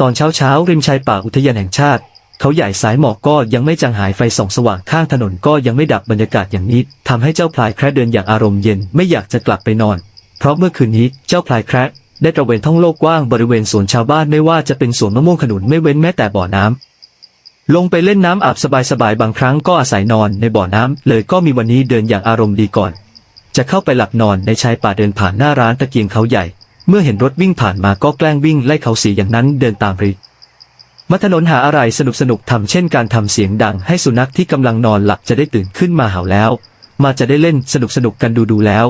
ตอนเช้าเช้าริมชายป่าอุทยานแห่งชาติ เขาใหญ่สายหมอกก็ยังไม่จางหายไฟส่องสว่างข้างถนนก็ยังไม่ดับบรรยากาศอย่างนี้ทำให้เจ้าพลายแคระเดินอย่างอารมณ์เย็นไม่อยากจะกลับไปนอน เพราะเมื่อคืนนี้เจ้าพลายแคระได้ตระเวนท่องโลกกว้างบริเวณสวนชาวบ้านไม่ว่าจะเป็นสวนมะม่วงขนุนไม่เว้นแม้แต่บ่อน้ำลงไปเล่นน้ำอาบสบายๆบางครั้งก็อาศัยนอนในบ่อน้ำเลยก็มีวันนี้เดินอย่างอารมณ์ดีก่อน จะเข้าไปหลับนอนในชายป่าเดินผ่านหน้าร้านตะเกียงเขาใหญ่ เมื่อเห็นรถวิ่งผ่านมาก็แกล้งวิ่งไล่เขาเสียอย่างนั้นเดินตามริมาถนนหาอะไรสนุกสนุกทำเช่นการทำเสียงดังให้สุนัขที่กำลังนอนหลับจะได้ตื่นขึ้นมาเห่าแล้ว มาจะได้เล่นสนุกสนุกกันดูดูแล้ว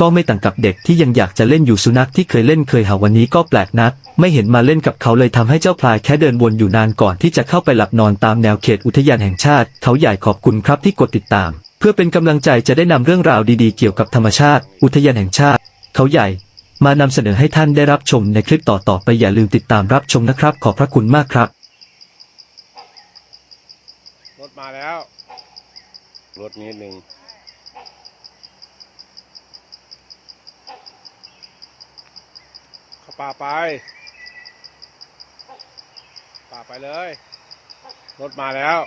ก็ไม่ต่างกับเด็กที่ยังอยากจะเล่นอยู่สุนัขที่เคยเล่นเคยเห่าวันนี้ก็แปลกนัก ไม่เห็นมาเล่นกับเขาเลยทำให้เจ้าพลายแค่เดินวนอยู่นานก่อนที่จะเข้าไปหลับนอนตามแนวเขตอุทยานแห่งชาติ เขาใหญ่ขอบคุณครับที่กดติดตาม เพื่อเป็นกำลังใจจะได้นำเรื่องราวดีๆ เกี่ยวกับธรรมชาติ อุทยานแห่งชาติ เขาใหญ่ มานำเสนอให้ท่านได้รับชมในคลิปต่อๆไปอย่าลืมติดตามรับชมนะครับ ขอบพระคุณมากครับ รถมาแล้ว รถนิดหนึ่งเข้าป่าไป ป่าไปเลย รถมาแล้ว